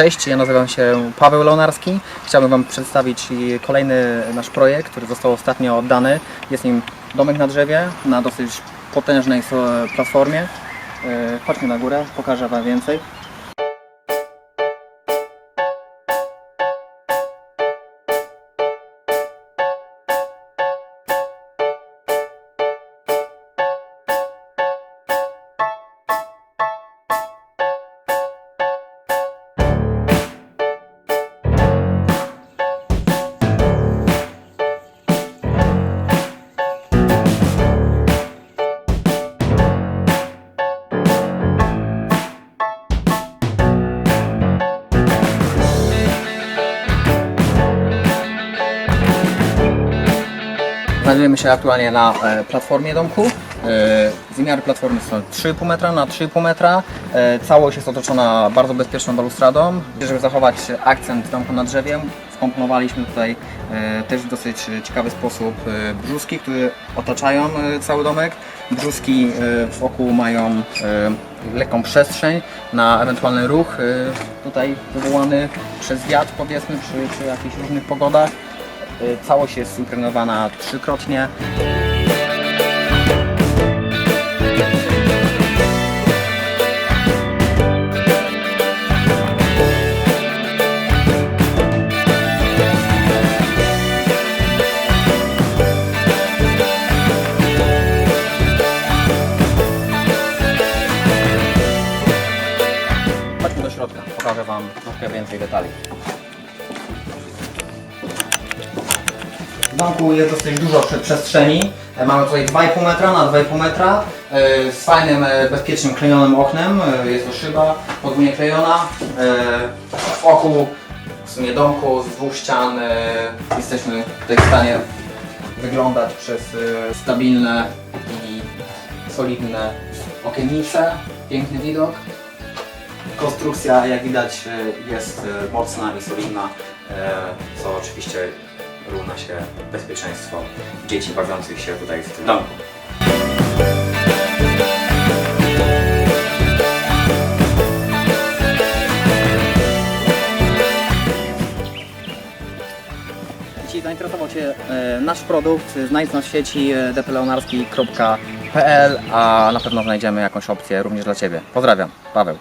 Cześć, ja nazywam się Paweł Leonarski. Chciałbym Wam przedstawić kolejny nasz projekt, który został ostatnio oddany. Jest nim domek na drzewie, na dosyć potężnej platformie. E, Chodźmy na górę, pokażę Wam więcej. Znajdujemy się aktualnie na e, platformie domku. E, Wymiary platformy są 3,5 metra na 3,5 metra. E, Całość jest otoczona bardzo bezpieczną balustradą. Żeby zachować akcent domku na drzewie, wkomponowaliśmy tutaj też w dosyć ciekawy sposób brzuski, które otaczają cały domek. Brzuski wokół mają lekką przestrzeń na ewentualny ruch, tutaj wywołany przez wiatr powiedzmy przy, przy jakichś różnych pogodach. Y, Całość jest impregowana trzykrotnie. Chodźmy do środka, pokażę Wam troszkę więcej detali. Domku jest dosyć dużo prze- przestrzeni. E, Mamy tutaj 2,5 metra na 2,5 metra e, z fajnym, e, bezpiecznym klejonym oknem. Jest to szyba podwójnie klejona. E, Wokół w sumie domku z dwóch ścian jesteśmy tutaj w stanie wyglądać przez stabilne i solidne okiennice. Piękny widok. Konstrukcja, jak widać, jest mocna i solidna, co oczywiście równa się bezpieczeństwo dzieci bawiących się tutaj w tym domku. Jeśli zainteresował Cię e, nasz produkt, znajdź nas w sieci e, dpleonarski.pl, a na pewno znajdziemy jakąś opcję również dla Ciebie. Pozdrawiam, Paweł.